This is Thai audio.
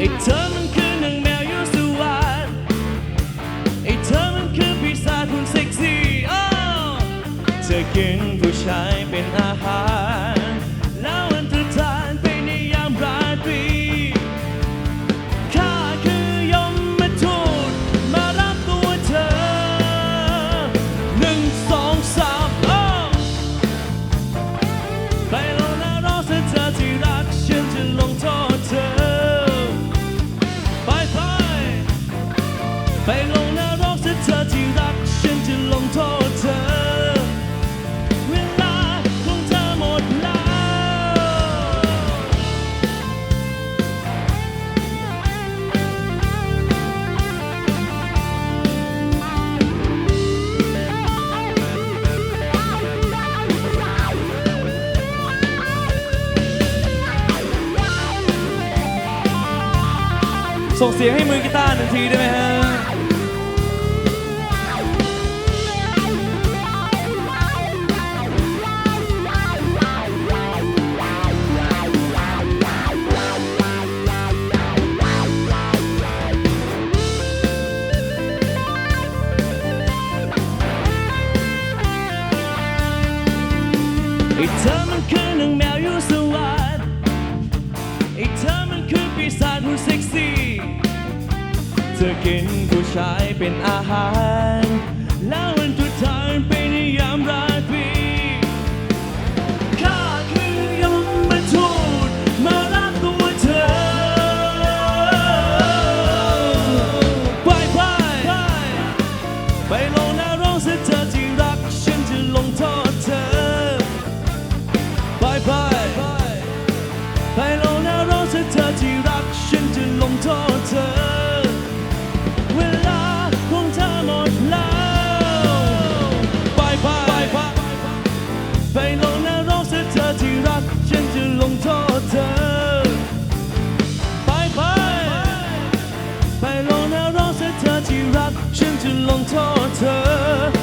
ไอ้เธอมันคือนางแมวยูสวาดไอ้เธอมันคือปีศาจหุ่นเซ็กซี่เธอกินผู้ชายเป็นอาหาร ลงนรกซะเธอที่รัก ฉันจะลงโทษเธอ เวลาของเธอหมดแล้ว ส่งเสียงให้มือกีตาร์หนึ่งทีได้ไหมฮะ อ้เธอมันคือนางแมวยูสวัสดไอ้เธอมันคือปีศาจหุ่นเซ็กซี่เธอกินผู้ชายเป็นอาหาร แล้ววันทุกทานไปในยามราตรีข้าคือยมมาทูตมารับตัวเธอไปไปไปลงนรกซะเธอที่รัก ฉันจะลงโทษ ไปไปไปลงนรกซะเธอที่รักฉันจะลงโทษเธอ เวลาของเธอหมดแล้วไปไปไปไปลงนรกซะเธอที่รักฉันจะลงโทษเธอไปไปไปลงนรกซะเธอที่รักฉันจะลงโทษเธอ